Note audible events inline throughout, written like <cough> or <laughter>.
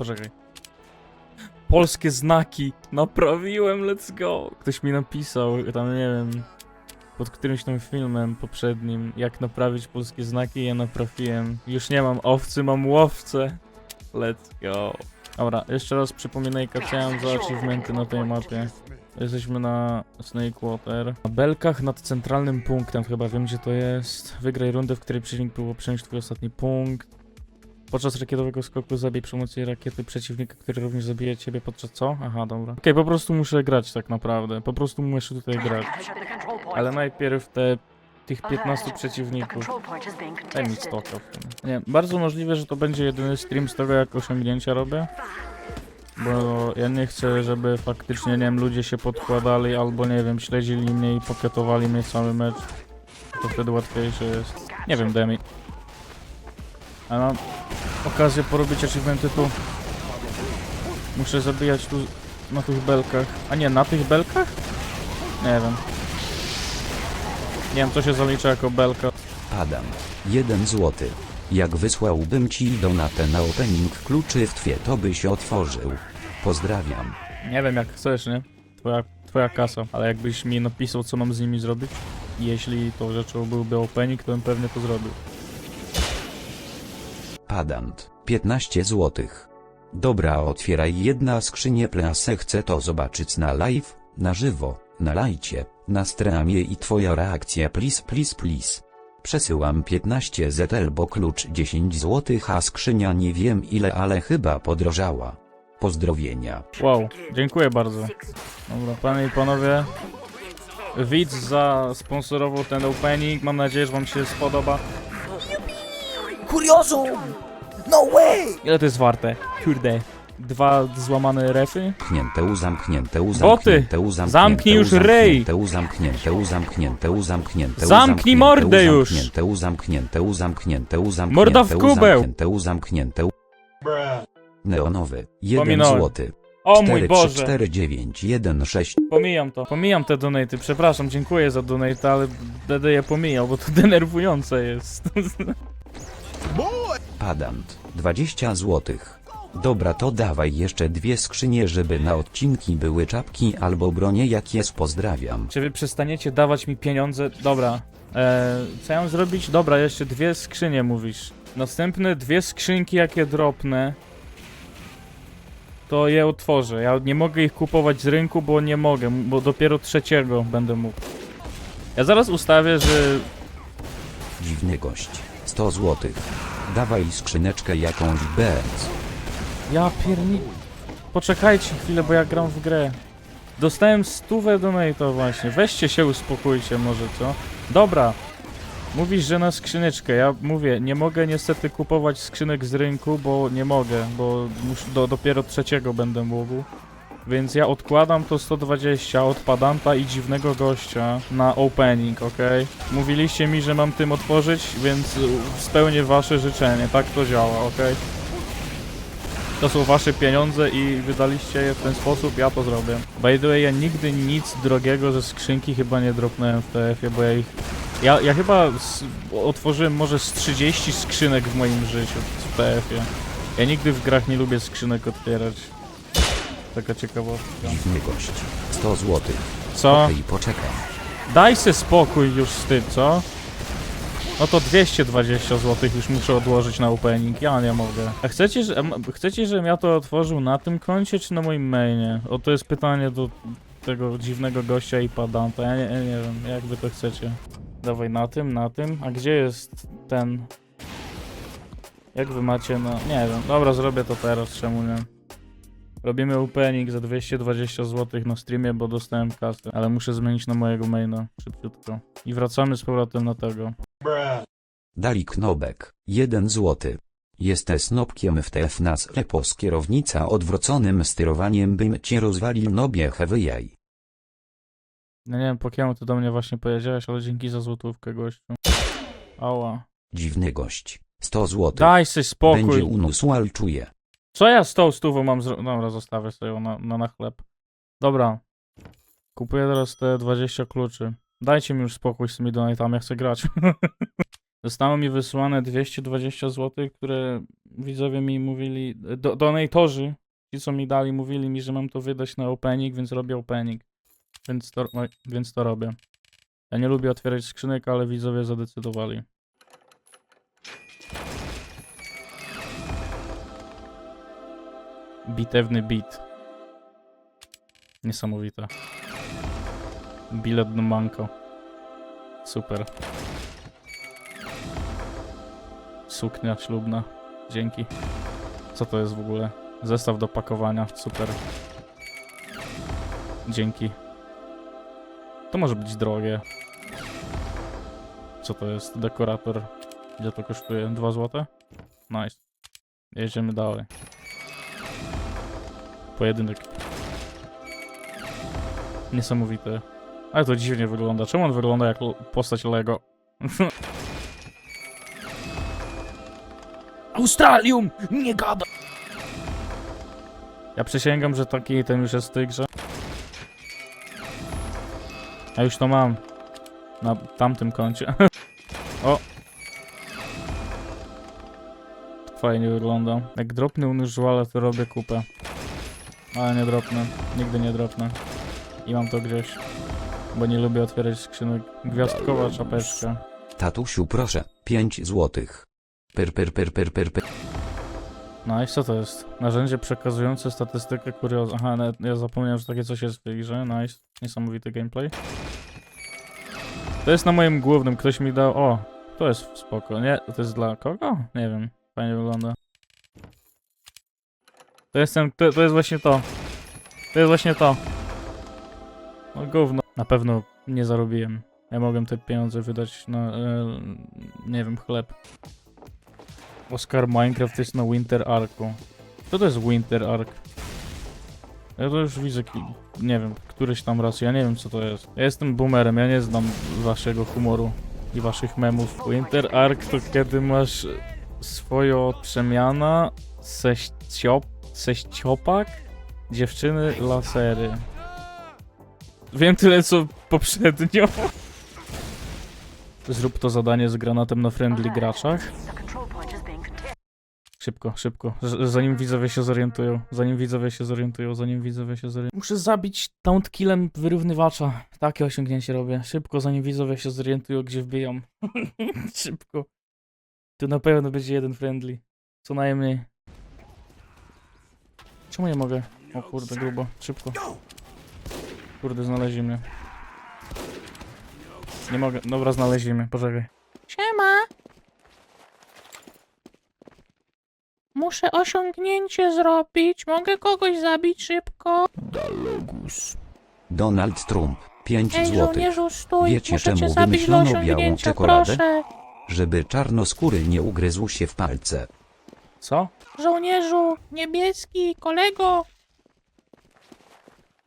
Poczekaj. Polskie znaki. Naprawiłem, let's go. Ktoś mi napisał, tam nie wiem, pod którymś tam filmem poprzednim, jak naprawić polskie znaki, ja naprawiłem. Już nie mam owcy, mam łowcę. Let's go. Dobra, jeszcze raz przypominajka, chciałem za achievementy na tej mapie. Jesteśmy na Snake Water. Na belkach nad centralnym punktem, chyba wiem gdzie to jest. Wygraj rundę, w której przeciwnik próbował przejąć twój ostatni punkt. Podczas rakietowego skoku zabij przy pomocy rakiety przeciwnika, który również zabije ciebie podczas co? Aha, dobra. Okej, po prostu muszę grać tak naprawdę. Po prostu muszę tutaj grać. Ale najpierw te tych 15 przeciwników. Daj mi stoka w tym. Nie, bardzo możliwe, że to będzie jedyny stream z tego, jak osiągnięcia robię. Bo ja nie chcę, żeby faktycznie, nie wiem, ludzie się podkładali albo, nie wiem, śledzili mnie i pokietowali mnie cały mecz. To wtedy łatwiejsze jest. Nie wiem, Demi. A mam okazję porobić achievementy tu. Muszę zabijać tu na tych belkach. A nie, na tych belkach? Nie wiem. Nie wiem, co się zalicza jako belka. Adam. 1 złoty. Jak wysłałbym ci donatę na opening kluczy w twie, to byś otworzył. Pozdrawiam. Nie wiem jak chcesz, nie? Twoja, twoja kasa, ale jakbyś mi napisał co mam z nimi zrobić, jeśli to rzeczą byłby opening, to bym pewnie to zrobił. Padant. 15 złotych. Dobra, otwieraj jedna skrzynię plasę, chcę to zobaczyć na live, na żywo, na lajcie, na streamie i twoja reakcja please please please. Przesyłam 15 ZL, bo klucz 10 złotych, a skrzynia nie wiem ile, ale chyba podrożała. Pozdrowienia. Wow, dziękuję bardzo. Dobra, panie i panowie, widz zasponsorował ten opening, mam nadzieję, że wam się spodoba. Kuriozum! No way! Ile to jest warte? Kurde. Dwa złamane refy? Zamknięte u zamknięte u Boty! zamknięte u zamknięte Zamknij u już ryj! zamknięte u zamknięte u zamknięte u zamknięte u Zamknij zamknięte mordę u już! zamknięte u zamknięte u zamknięte u zamknięte Morda w u kubeł! zamknięte u zamknięte u Neonowy 1 Pominąłem. złoty O mój 4 3 Boże! 4 9 1 6 Pomijam to. Pomijam te donaty. Przepraszam, dziękuję za donate, ale będę je pomijał, bo to denerwujące jest. <laughs> Padant 20 złotych Dobra to dawaj jeszcze dwie skrzynie żeby na odcinki były czapki albo bronie jak jest pozdrawiam Czy wy przestaniecie dawać mi pieniądze? Dobra. Eee, co ja mam zrobić? Dobra, jeszcze dwie skrzynie mówisz. Następne dwie skrzynki, jakie dropnę, to je otworzę. Ja nie mogę ich kupować z rynku, bo nie mogę, bo dopiero trzeciego będę mógł. Ja zaraz ustawię, że Dziwny gość 100 złotych Dawaj skrzyneczkę jakąś bez Ja pierni... Poczekajcie chwilę, bo ja gram w grę. Dostałem stówę donate'a właśnie. Weźcie się, uspokójcie może, co? Dobra. Mówisz, że na skrzyneczkę. Ja mówię, nie mogę niestety kupować skrzynek z rynku, bo nie mogę, bo do, dopiero trzeciego będę mógł. Więc ja odkładam to 120 od padanta i dziwnego gościa na opening, ok? Mówiliście mi, że mam tym otworzyć, więc spełnię wasze życzenie. Tak to działa, ok? To są wasze pieniądze i wydaliście je w ten sposób, ja to zrobię. By the way, ja nigdy nic drogiego ze skrzynki chyba nie dropnąłem w TF-ie, bo ja ich... Ja, ja chyba s- otworzyłem może z 30 skrzynek w moim życiu w TF-ie. Ja nigdy w grach nie lubię skrzynek otwierać. Taka ciekawostka. Dziwny gość 100 złotych Co? Okej poczekam Daj se spokój już z tym, co? No to 220 zł już muszę odłożyć na opening, ja nie mogę. A chcecie, że, chcecie, żebym ja to otworzył na tym koncie, czy na moim mainie? O, to jest pytanie do tego dziwnego gościa i padanta, ja nie, ja nie wiem, jak wy to chcecie. Dawaj na tym, na tym, a gdzie jest ten... Jak wy macie, no, nie wiem, dobra, zrobię to teraz, czemu nie? Robimy opening za 220 zł na streamie, bo dostałem kasę, ale muszę zmienić na mojego maina szybciutko. I wracamy z powrotem na tego. Dalik Nobek 1 złoty Jesteś snopkiem w TF nas kierownica odwróconym sterowaniem bym cię rozwalił nobie hewyjaj No nie wiem, po kiemu ty do mnie właśnie powiedziałeś, ale dzięki za złotówkę, gościu. Ała. Dziwny gość 100 złotych Daj sobie spokój. Będzie unusłal czuje Co ja z tą stówą mam zrobić? Dobra, zostawię sobie ją na, na, na chleb. Dobra. Kupuję teraz te 20 kluczy. Dajcie mi już spokój z tymi donatami, ja chcę grać. <laughs> Zostało mi wysłane 220 zł, które widzowie mi mówili, do, donatorzy, ci co mi dali, mówili mi, że mam to wydać na opening, więc robię opening. Więc to, więc to robię. Ja nie lubię otwierać skrzynek, ale widzowie zadecydowali. Bitewny beat. Niesamowite. Bilet do manko. Super. Suknia ślubna. Dzięki. Co to jest w ogóle? Zestaw do pakowania. Super. Dzięki. To może być drogie. Co to jest? Dekorator. Ile to kosztuje? 2 zł? Nice. Jedziemy dalej. Pojedynek. Niesamowite. Ale to dziwnie wygląda. Czemu on wygląda jak postać Lego? <laughs> Australium! Nie gada! Ja przysięgam, że taki item już jest w tej grze. Ja już to mam. Na tamtym koncie. <laughs> o! Fajnie wygląda. Jak dropnę unużuale, to robię kupę. Ale nie dropnę. Nigdy nie dropnę. I mam to gdzieś. Bo nie lubię otwierać skrzynek. Gwiazdkowa czapeczka. Tatusiu proszę, 5 złotych. Per per per per per per. No i co to jest? Narzędzie przekazujące statystykę kurioz... Aha, ja zapomniałem, że takie coś jest w tej grze. Nice. Niesamowity gameplay. To jest na moim głównym. Ktoś mi dał... O! To jest spoko. Nie? To jest dla kogo? Nie wiem. Fajnie wygląda. To jest ten... To, to jest właśnie to. To jest właśnie to. No gówno. Na pewno nie zarobiłem. Ja mogłem te pieniądze wydać na... E, nie wiem, chleb. Oscar Minecraft jest na Winter Arku. Co to jest Winter Ark? Ja to już widzę, nie wiem, któryś tam raz, ja nie wiem co to jest. Ja jestem boomerem, ja nie znam waszego humoru i waszych memów. Winter Ark to kiedy masz swoją przemiana, seściop, seściopak, dziewczyny, lasery. Wiem tyle co poprzednio. Zrób to zadanie z granatem na friendly graczach. Szybko, szybko. Z- Zanim widzowie się zorientują. Zanim widzowie się zorientują. Zanim widzowie się zorientują. Muszę zabić taunt killem wyrównywacza. Takie osiągnięcie robię. Szybko, zanim widzowie się zorientują, gdzie wbiją. <laughs> szybko. Tu na pewno będzie jeden friendly. Co najmniej. Czemu nie mogę? O kurde, grubo. Szybko. Kurde, znaleźli mnie. Nie mogę. Dobra, znaleźli mnie. Poczekaj. Siema! Muszę osiągnięcie zrobić. Mogę kogoś zabić szybko. Donald Trump, 5 Ej, złotych. żołnierzu, stój. Wiecie, Muszę cię czemu zabić dla wymyślono białą osiągnięcia, czekoladę? proszę. Żeby czarnoskóry nie ugryzł się w palce. Co? Żołnierzu, niebieski, kolego.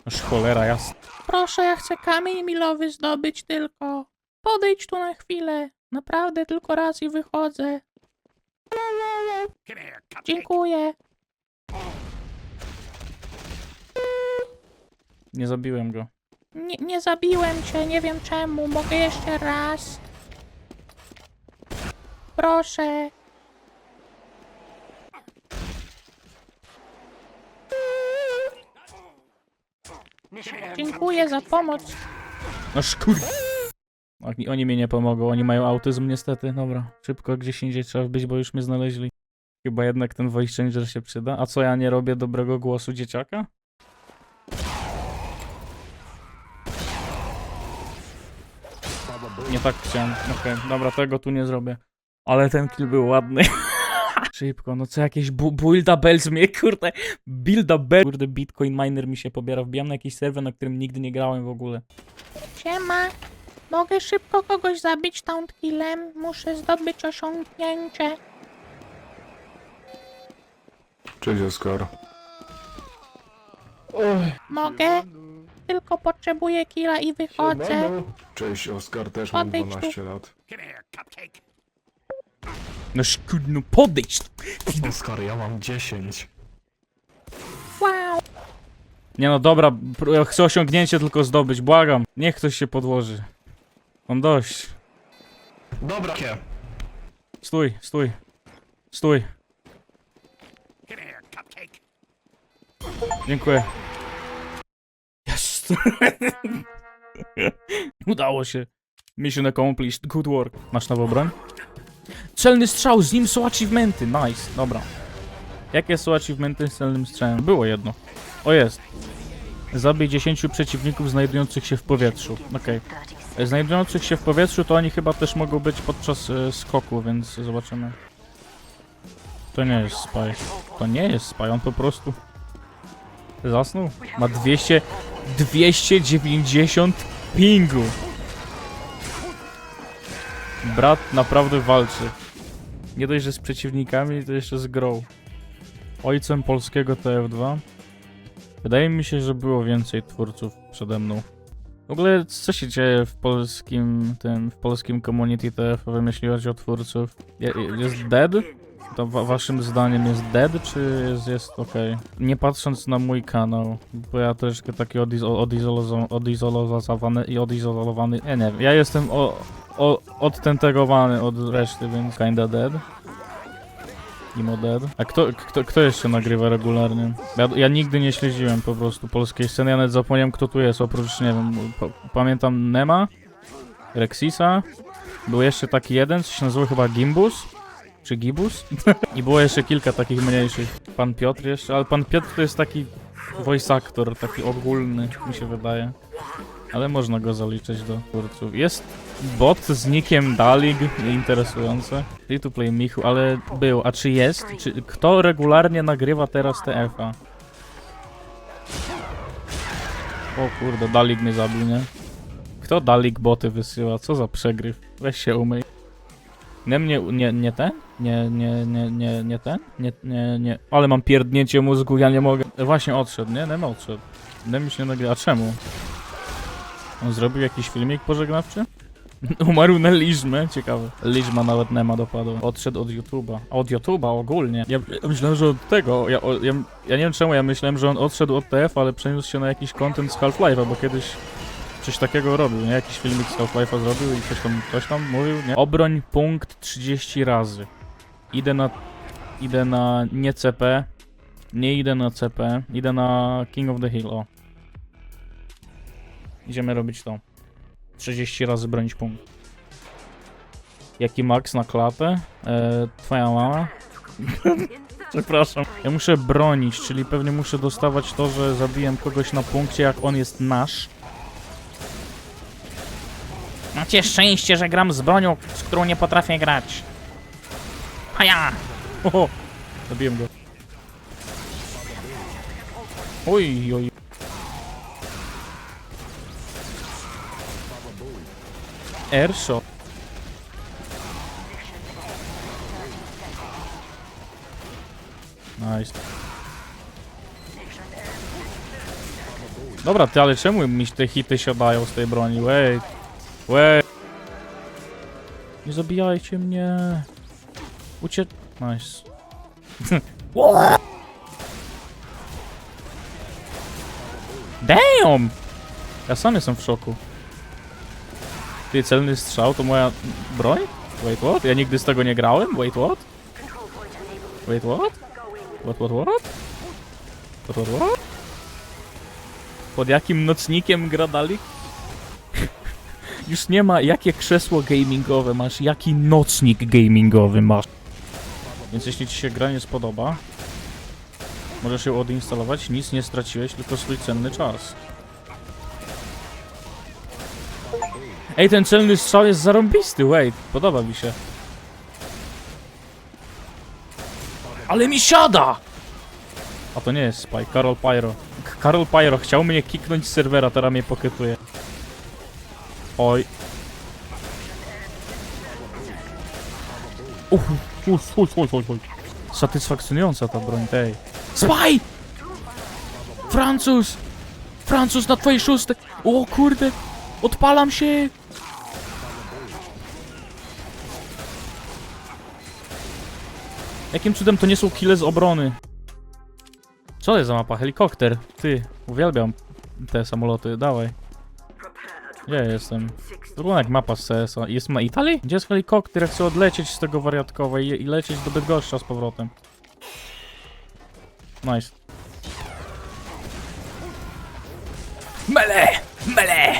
Aż cholera jasna. Proszę, ja chcę kamień milowy zdobyć tylko. Podejdź tu na chwilę. Naprawdę tylko raz i wychodzę. Dziękuję. Nie zabiłem go. Nie, nie zabiłem cię, nie wiem czemu. Mogę jeszcze raz. Proszę. Dziękuję za pomoc. No szkur... Oni, oni mi nie pomogą, oni mają autyzm niestety. Dobra, szybko gdzieś indziej trzeba być, bo już mnie znaleźli. Chyba jednak ten voice changer się przyda. A co ja nie robię dobrego głosu dzieciaka? Nie tak chciałem. Okej, dobra, tego tu nie zrobię. Ale ten kill był ładny. <laughs> Szybko, no co jakieś bu builda bells mnie, <laughs> kurde. Builda bells. Kurde, Bitcoin miner mi się pobiera. Wbijam na jakiś serwer, na którym nigdy nie grałem w ogóle. Siema. Mogę szybko kogoś zabić taunt killem. Muszę zdobyć osiągnięcie. Cześć Oskar. Mogę? Tylko potrzebuję killa i wychodzę. Cześć Oskar, też mam Podejdź tu. 12 lat. No szkudno, tu. Oskar, ja mam 10. Wow. Nie no dobra, chcę osiągnięcie tylko zdobyć, błagam. Niech ktoś się podłoży. Mam dość. Dobra, kie. Stój, stój. Stój. Dziękuję. Yes. <laughs> Udało się. Mission accomplished. Good work. Masz nową broń? Celny strzał, z nim są achievementy. Nice, dobra. Jakie są achievementy z celnym strzałem? Było jedno. O jest. Zabij 10 przeciwników znajdujących się w powietrzu. Okej. E, Znajdujących się w powietrzu to oni chyba też mogą być podczas e, skoku, więc zobaczymy. To nie jest spy. To nie jest spy, on po prostu zasnął. Ma 200... 290 pingu. Brat naprawdę walczy. Nie dość, że z przeciwnikami, to jeszcze z grą. Ojcem polskiego TF2. Wydaje mi się, że było więcej twórców przede mną. W ogóle co się dzieje w polskim tym, w polskim community TF, jeśli chodzi o twórców? Je, jest dead? To wa waszym zdaniem jest dead, czy jest, jest ok? Nie patrząc na mój kanał, bo ja troszkę taki odizo odizolo odizolowany i odizolowany, ja nie wiem, ja jestem o, o, od reszty, więc kinda dead. Imo dead. A kto, kto, kto jeszcze nagrywa regularnie? Ja, ja nigdy nie śledziłem po prostu polskiej sceny, ja nawet zapomniałem kto tu jest, oprócz, nie wiem, pa, pamiętam Nema, Rexisa, był jeszcze taki jeden, co się nazywał chyba Gimbus, czy Gibus? <laughs> I było jeszcze kilka takich mniejszych. Pan Piotr jeszcze, ale pan Piotr to jest taki voice actor, taki ogólny, mi się wydaje. Ale można go zaliczyć do twórców. Jest bot z nickiem Dalig, interesujące. Free to play Michu, ale był. A czy jest? Czy, kto regularnie nagrywa teraz TF-a? O kurde, Dalig mnie zabił, nie? Kto Dalig boty wysyła? Co za przegryw? Weź się umyj. Nie, nie, nie, nie ten? Nie, nie, nie, nie, nie ten? Nie, nie, nie. Ale mam pierdnięcie mózgu, ja nie mogę. Właśnie odszedł, nie? Nem odszedł. Nem się nagrywa. A czemu? On zrobił jakiś filmik pożegnawczy? <laughs> Umarł na liżmę, ciekawe. Liżma nawet Nema dopadła. Odszedł od YouTube'a. Od YouTube'a ogólnie. Ja, ja myślałem, że od tego. Ja, ja, ja nie wiem czemu, ja myślałem, że on odszedł od TF, ale przeniósł się na jakiś content z Half-Life'a, bo kiedyś coś takiego robił, nie? Jakiś filmik z Half-Life'a zrobił i coś tam, coś tam mówił, nie? Obroń punkt 30 razy. Idę na... Idę na nie CP. Nie idę na CP. Idę na King of the Hill, o. Idziemy robić to. 30 razy bronić punkt. Jaki max na klatę? E, twoja mama? <laughs> Przepraszam. Ja muszę bronić, czyli pewnie muszę dostawać to, że zabiłem kogoś na punkcie, jak on jest nasz. Macie szczęście, że gram z bronią, z którą nie potrafię grać. A ja! Oho! Zabiłem go. Oj, oj. Airshot. Nice. Dobra, ty, ale czemu mi te hity siadają z tej broni? Wait. Wait. Nie zabijajcie mnie. Ucie... Nice. <laughs> Damn! Ja sam jestem w szoku. Ty, celny strzał to moja broń? Wait, what? Ja nigdy z tego nie grałem? Wait, what? Wait, what? What, what, what? What, what, what? Pod jakim nocnikiem gra Dalik? <laughs> Już nie ma jakie krzesło gamingowe masz, jaki nocnik gamingowy masz. Więc jeśli ci się gra nie spodoba, możesz ją odinstalować, nic nie straciłeś, tylko swój cenny czas. Ej, ten celny strzał jest zarąbisty, wait, podoba mi się. Ale mi siada! A to nie jest Spy, Karol Pyro. Karol Pyro chciał mnie kiknąć z serwera, teraz mnie poketuje. Oj. Uff, uff, uff, uff, uff, uff. Satysfakcjonująca ta broń, tej. Spy! Francuz! Francuz na twojej szóstek! O kurde! Odpalam się! Jakim cudem to nie są kile z obrony? Co to jest za mapa? Helikopter. Ty, uwielbiam te samoloty, dawaj. Gdzie ja jestem? Wygląda jak mapa z CS-a. Jest ma Italii? Gdzie jest helikopter? Chcę odlecieć z tego wariatkowa i, i lecieć do Bydgoszcza z powrotem. Nice. Mele! Mele!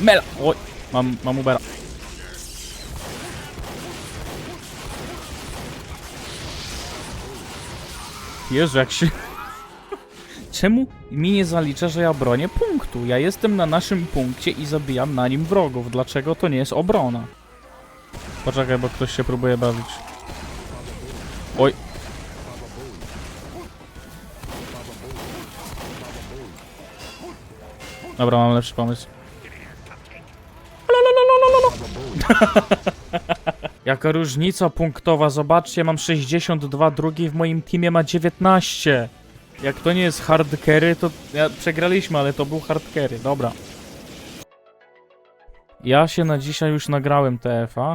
Mela! Oj, mam, mam Ubera. Jezu, jak się... Czemu mi nie zalicza, że ja bronię punktu? Ja jestem na naszym punkcie i zabijam na nim wrogów. Dlaczego to nie jest obrona? Poczekaj, bo ktoś się próbuje bawić. Oj. Dobra, mam lepszy pomysł. <laughs> Jaka różnica punktowa, zobaczcie, mam 62, drugi w moim teamie ma 19. Jak to nie jest hard carry, to ja, przegraliśmy, ale to był hard carry, dobra. Ja się na dzisiaj już nagrałem TF-a.